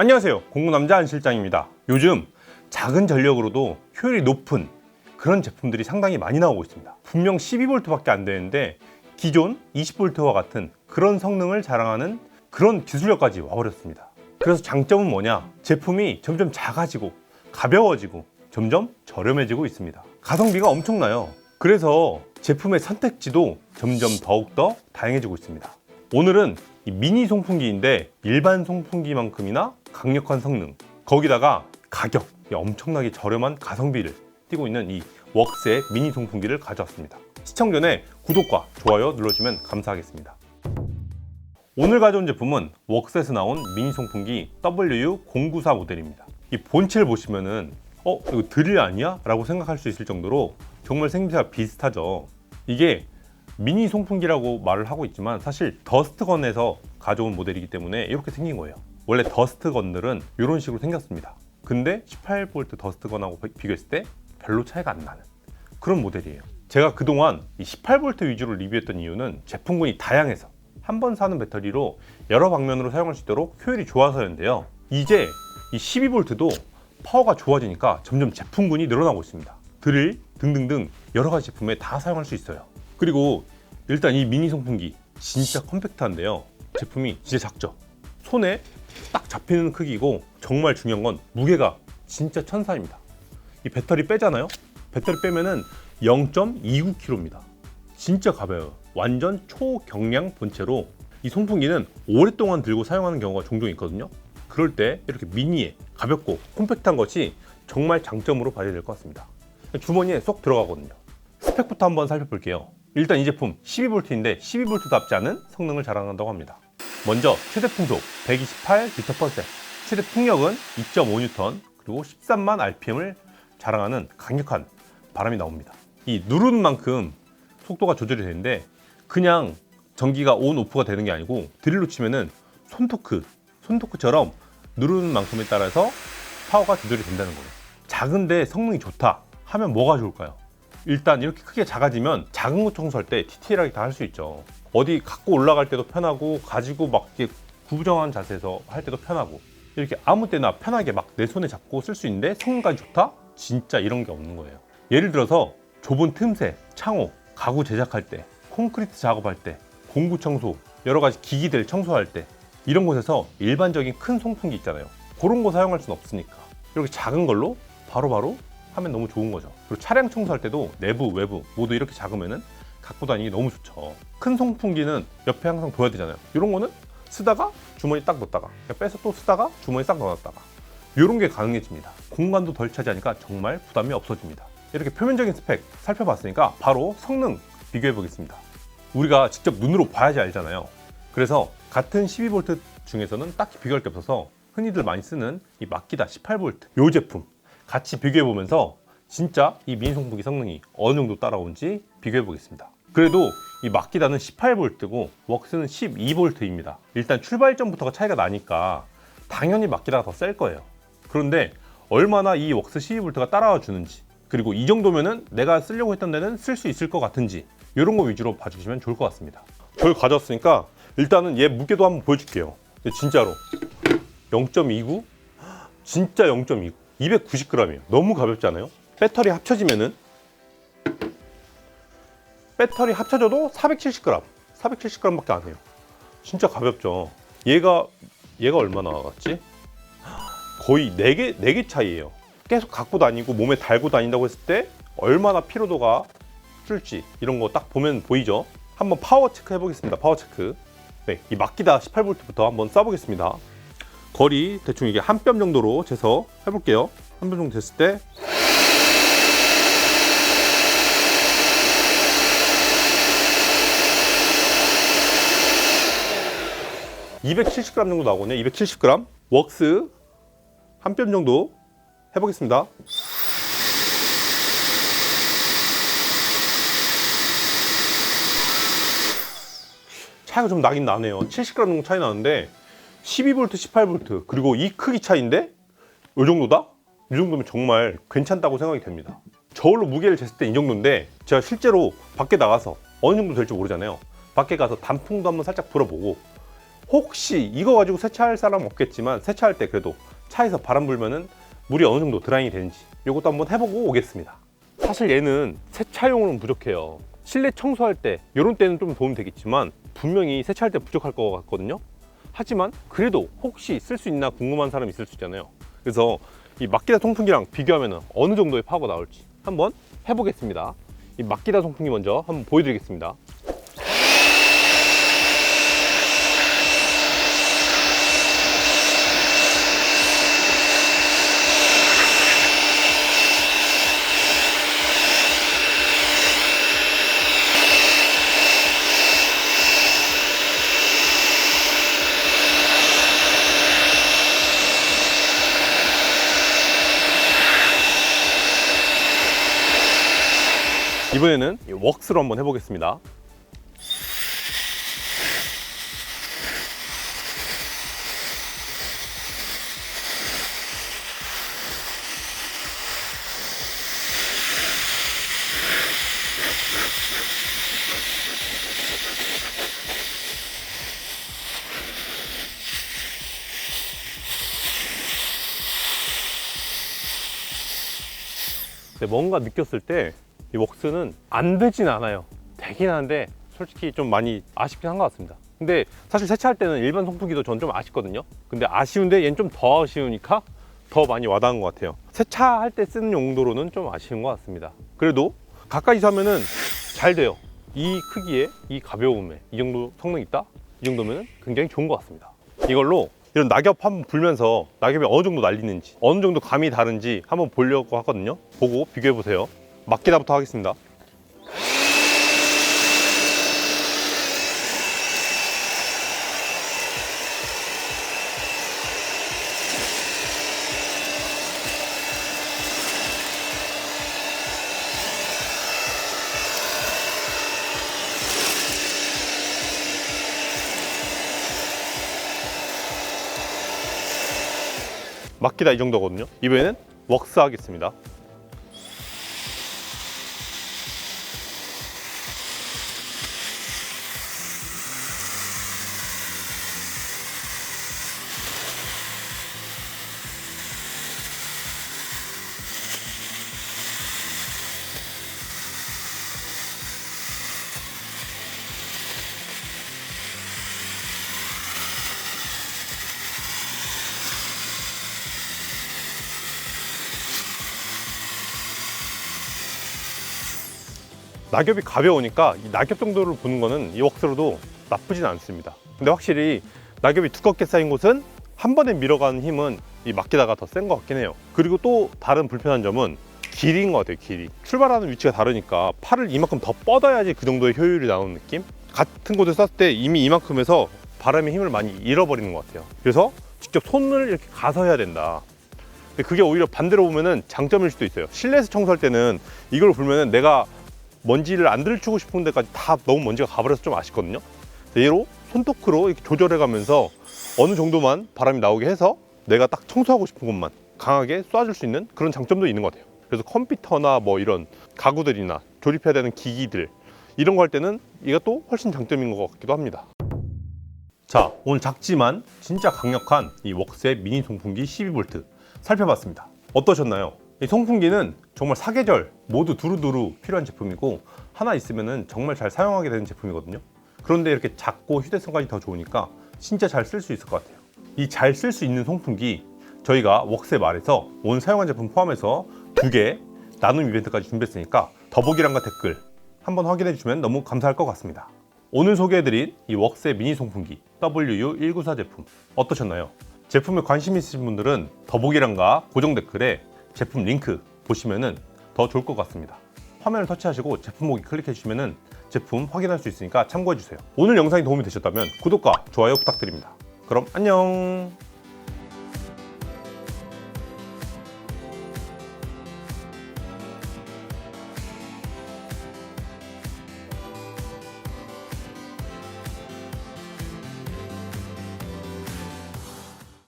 안녕하세요. 공구남자 안 실장입니다. 요즘 작은 전력으로도 효율이 높은 그런 제품들이 상당히 많이 나오고 있습니다. 분명 12V밖에 안 되는데 기존 20V와 같은 그런 성능을 자랑하는 그런 기술력까지 와버렸습니다. 그래서 장점은 뭐냐? 제품이 점점 작아지고 가벼워지고 점점 저렴해지고 있습니다. 가성비가 엄청나요. 그래서 제품의 선택지도 점점 더욱더 다양해지고 있습니다. 오늘은 이 미니 송풍기인데 일반 송풍기만큼이나 강력한 성능 거기다가 가격 이 엄청나게 저렴한 가성비를 띠고 있는 이 웍스의 미니 송풍기를 가져왔습니다. 시청 전에 구독과 좋아요 눌러주시면 감사하겠습니다. 오늘 가져온 제품은 웍스에서 나온 미니 송풍기 WU094 모델입니다. 이 본체를 보시면은 어 이거 드릴 아니야? 라고 생각할 수 있을 정도로 정말 생김새가 비슷하죠. 이게 미니 송풍기라고 말을 하고 있지만 사실 더스트건에서 가져온 모델이기 때문에 이렇게 생긴 거예요. 원래 더스트 건들은 이런 식으로 생겼습니다. 근데 18V 더스트 건하고 비- 비교했을 때 별로 차이가 안 나는 그런 모델이에요. 제가 그동안 이 18V 위주로 리뷰했던 이유는 제품군이 다양해서 한 번 사는 배터리로 여러 방면으로 사용할 수 있도록 효율이 좋아서였는데요. 이제 이 12V도 파워가 좋아지니까 점점 제품군이 늘어나고 있습니다. 드릴 등등등 여러 가지 제품에 다 사용할 수 있어요. 그리고 일단 이 미니 송풍기 진짜 컴팩트한데요. 제품이 진짜 작죠. 손에 딱 잡히는 크기고 정말 중요한 건 무게가 진짜 천사입니다. 이 배터리 빼잖아요. 배터리 빼면은 0.29kg입니다. 진짜 가벼워요. 완전 초경량 본체로 이 송풍기는 오랫동안 들고 사용하는 경우가 종종 있거든요. 그럴 때 이렇게 미니에 가볍고 콤팩트한 것이 정말 장점으로 봐야 될것 같습니다. 주머니에 쏙 들어가거든요. 스펙부터 한번 살펴볼게요. 일단 이 제품 12V인데 12V답지 않은 성능을 자랑한다고 합니다. 먼저 최대 풍속 128m/s, 최대 풍력은 2.5N, 그리고 13만 RPM을 자랑하는 강력한 바람이 나옵니다. 이 누르는 만큼 속도가 조절이 되는데 그냥 전기가 온 오프가 되는 게 아니고 드릴로 치면은 손토크, 손토크처럼 누르는 만큼에 따라서 파워가 조절이 된다는 거예요. 작은데 성능이 좋다 하면 뭐가 좋을까요? 일단 이렇게 크게 작아지면 작은 거 청소할 때 디테일하게 다 할 수 있죠. 어디 갖고 올라갈 때도 편하고 가지고 막 이렇게 구부정한 자세에서 할 때도 편하고 이렇게 아무 때나 편하게 막 내 손에 잡고 쓸 수 있는데 성능까지 좋다? 진짜 이런 게 없는 거예요. 예를 들어서 좁은 틈새, 창호, 가구 제작할 때, 콘크리트 작업할 때, 공구 청소, 여러 가지 기기들 청소할 때 이런 곳에서 일반적인 큰 송풍기 있잖아요. 그런 거 사용할 수는 없으니까 이렇게 작은 걸로 바로바로 하면 너무 좋은 거죠. 그리고 차량 청소할 때도 내부, 외부 모두 이렇게 작으면은 갖고 다니기 너무 좋죠. 큰 송풍기는 옆에 항상 둬야 되잖아요. 이런 거는 쓰다가 주머니 딱 넣었다가 그냥 빼서 또 쓰다가 주머니 딱 넣어놨다가 이런 게 가능해집니다. 공간도 덜 차지하니까 정말 부담이 없어집니다. 이렇게 표면적인 스펙 살펴봤으니까 바로 성능 비교해 보겠습니다. 우리가 직접 눈으로 봐야지 알잖아요. 그래서 같은 12V 중에서는 딱히 비교할 게 없어서 흔히들 많이 쓰는 이 마키다 18V 이 제품 같이 비교해 보면서 진짜 이 송풍기 성능이 어느 정도 따라온지 비교해 보겠습니다. 그래도 이 마키다는 18V고 웍스는 12V입니다. 일단 출발점부터가 차이가 나니까 당연히 마키다가 더 셀 거예요. 그런데 얼마나 이 웍스 12V가 따라와 주는지 그리고 이 정도면은 내가 쓰려고 했던 데는 쓸 수 있을 것 같은지 이런 거 위주로 봐주시면 좋을 것 같습니다. 저를 가져왔으니까 일단은 얘 무게도 한번 보여줄게요. 진짜로 0.29? 진짜 0.29. 290g이에요. 너무 가볍지 않아요? 배터리 합쳐지면은 배터리 합쳐져도 470g, 470g밖에 안 해요. 진짜 가볍죠. 얘가 얘가 얼마나 나갔지? 거의 4개 4개 차이예요. 계속 갖고 다니고 몸에 달고 다닌다고 했을 때 얼마나 피로도가 줄지 이런 거 딱 보면 보이죠? 한번 파워 체크 해보겠습니다. 파워 체크. 네, 이 막기다 18V부터 한번 쏴보겠습니다. 거리 대충 이게 한 뼘 정도로 재서 해볼게요. 한 뼘 정도 됐을 때 270g 정도 나오거든요. 270g. 웍스 한 뼘 정도 해보겠습니다. 차이가 좀 나긴 나네요. 70g 정도 차이 나는데 12V, 18V 그리고 이 크기 차이인데 이 정도다? 이 정도면 정말 괜찮다고 생각이 됩니다. 저울로 무게를 쟀을 때 이 정도인데 제가 실제로 밖에 나가서 어느 정도 될지 모르잖아요. 밖에 가서 단풍도 한번 살짝 불어보고 혹시 이거 가지고 세차할 사람 없겠지만 세차할 때 그래도 차에서 바람 불면은 물이 어느 정도 드라잉이 되는지 이것도 한번 해보고 오겠습니다. 사실 얘는 세차용으로는 부족해요. 실내 청소할 때 이런 때는 좀 도움 되겠지만 분명히 세차할 때 부족할 것 같거든요. 하지만 그래도 혹시 쓸 수 있나 궁금한 사람이 있을 수 있잖아요. 그래서 이 막기다 송풍기랑 비교하면 어느 정도의 파워가 나올지 한번 해보겠습니다. 이 막기다 송풍기 먼저 한번 보여드리겠습니다. 이번에는 이 웍스로 한번 해보겠습니다. 근데 뭔가 느꼈을 때 이 웍스는 안 되진 않아요. 되긴 하는데 솔직히 좀 많이 아쉽긴 한 것 같습니다. 근데 사실 세차할 때는 일반 송풍기도 전 좀 아쉽거든요. 근데 아쉬운데 얘는 좀 더 아쉬우니까 더 많이 와닿은 것 같아요. 세차할 때 쓰는 용도로는 좀 아쉬운 것 같습니다. 그래도 가까이서 하면은 잘 돼요. 이 크기에 이 가벼움에 이 정도 성능 있다? 이 정도면 굉장히 좋은 것 같습니다. 이걸로 이런 낙엽 한번 불면서 낙엽이 어느 정도 날리는지 어느 정도 감이 다른지 한번 보려고 하거든요. 보고 비교해 보세요. 막기다부터 하겠습니다. 막기다 이 정도거든요. 이번에는 웍스 하겠습니다. 낙엽이 가벼우니까 이 낙엽 정도를 부는 거는 이 웍스로도 나쁘진 않습니다. 근데 확실히 낙엽이 두껍게 쌓인 곳은 한 번에 밀어가는 힘은 이 막기다가 더 센 것 같긴 해요. 그리고 또 다른 불편한 점은 길이인 것 같아요, 길이. 출발하는 위치가 다르니까 팔을 이만큼 더 뻗어야지 그 정도의 효율이 나오는 느낌? 같은 곳에 쐈을 때 이미 이만큼에서 바람의 힘을 많이 잃어버리는 것 같아요. 그래서 직접 손을 이렇게 가서 해야 된다. 근데 그게 오히려 반대로 보면은 장점일 수도 있어요. 실내에서 청소할 때는 이걸 불면은 내가 먼지를 안 들추고 싶은 데까지 다 너무 먼지가 가버려서 좀 아쉽거든요. 얘로 손토크로 이렇게 조절해 가면서 어느 정도만 바람이 나오게 해서 내가 딱 청소하고 싶은 곳만 강하게 쏴줄 수 있는 그런 장점도 있는 것 같아요. 그래서 컴퓨터나 뭐 이런 가구들이나 조립해야 되는 기기들 이런 거 할 때는 이것도 훨씬 장점인 것 같기도 합니다. 자, 오늘 작지만 진짜 강력한 이 웍스의 미니 송풍기 12V 살펴봤습니다. 어떠셨나요? 이 송풍기는 정말 사계절 모두 두루두루 필요한 제품이고 하나 있으면 정말 잘 사용하게 되는 제품이거든요. 그런데 이렇게 작고 휴대성까지 더 좋으니까 진짜 잘 쓸 수 있을 것 같아요. 이 잘 쓸 수 있는 송풍기 저희가 웍스에 말해서 오늘 사용한 제품 포함해서 두 개 나눔 이벤트까지 준비했으니까 더보기란과 댓글 한번 확인해 주시면 너무 감사할 것 같습니다. 오늘 소개해드린 이 웍스의 미니 송풍기 WU194 제품 어떠셨나요? 제품에 관심 있으신 분들은 더보기란과 고정 댓글에 제품 링크 보시면은 더 좋을 것 같습니다. 화면을 터치하시고 제품 보기 클릭해 주시면은 제품 확인할 수 있으니까 참고해 주세요. 오늘 영상이 도움이 되셨다면 구독과 좋아요 부탁드립니다. 그럼 안녕.